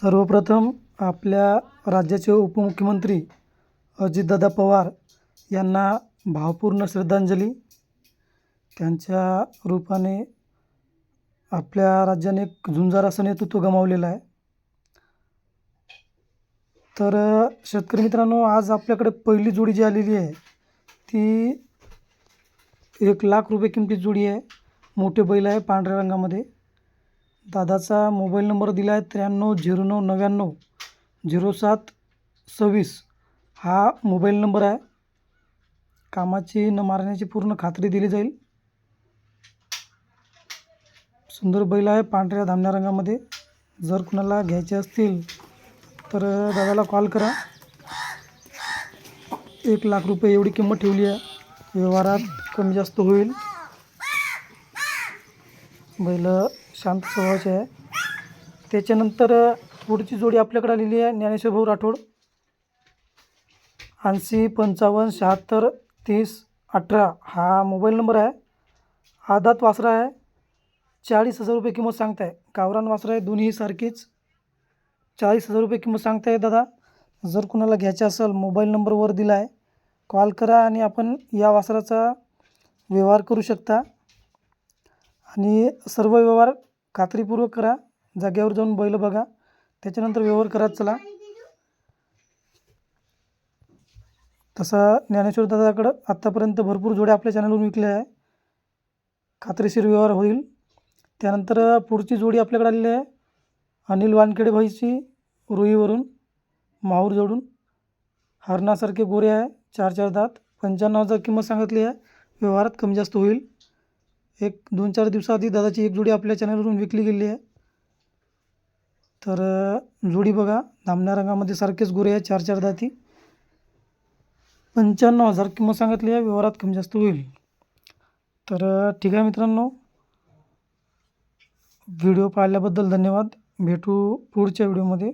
सर्वप्रथम आपल्या राज्याचे उपमुख्यमंत्री अजितदादा पवार यांना भावपूर्ण श्रद्धांजली. त्यांच्या रूपाने आपल्या राज्याने एक झुंजार असं नेतृत्व गमावलेलं आहे. तर शेतकरी मित्रांनो आज आपल्याकडे पहिली जोडी जी आलेली आहे ती एक लाख रुपये किमतीची जोडी आहे. मोठे बैल आहे पांढऱ्या रंगामध्ये. दादाचा मोबाईल नंबर दिला आहे त्र्याण्णव झिरो नऊ नव्याण्णव झिरो सात सव्वीस. हा मोबाईल नंबर आहे. कामाची न मारण्याची पूर्ण खात्री दिली जाईल. सुंदर बैल आहे पांढऱ्या धामण्या रंगामध्ये. जर कुणाला घ्यायचे असतील तर दादाला कॉल करा. एक लाख रुपये एवढी किंमत ठेवली आहे. व्यवहारात कमी जास्त होईल. बैल शांत स्वभावाचे आहे. त्याच्यानंतर पुढची जोडी आपल्याकडे आलेली आहे ज्ञानेश्वर भाऊ राठोड. ऐंशी पंचावन्न शहात्तर तीस अठरा हा मोबाईल नंबर आहे. आदात वासरा आहे. चाळीस हजार रुपये किंमत सांगताय. गावरान वासरा आहे दोन्ही सारखीच. चाळीस हजार रुपये किंमत सांगताय दादा. जर कुणाला घ्यायचं असेल मोबाईल नंबरवर दिला आहे कॉल करा आणि आपण या वासराचा व्यवहार करू शकता. आणि सर्व व्यवहार खात्रीपूर्वक करा. जागेवर जाऊन बैल बघा. त्याच्यानंतर व्यवहार करत चला. तसा ज्ञानेश्वर दादाकडं आत्तापर्यंत भरपूर जोड्या आपल्या चॅनलवरून विकल्या आहे. खात्रीशीर व्यवहार होईल. त्यानंतर पुढची जोडी आपल्याकडे आलेली आहे. अनिल वानखेडे भाईची रुईवरून माहूर जोडून. हरणासारखे गोरे आहे. चार चार दात. पंच्याण्णव हजार किंमत सांगितली आहे. व्यवहारात कमी जास्त होईल. एक दोन चार दिवसाआधी दादाची एक जोडी आपल्या चॅनलवरून विकली गेली आहे. तर जोडी बघा. धामण्या रंगामध्ये सारखेच गुरे आहे चार चार दाती. पंच्याण्णव हजार किंमत सांगितली आहे व्यवहारात कमी जास्त होईल. तर ठीक आहे मित्रांनो. व्हिडिओ पाहिल्याबद्दल धन्यवाद. भेटू पुढच्या व्हिडिओमध्ये.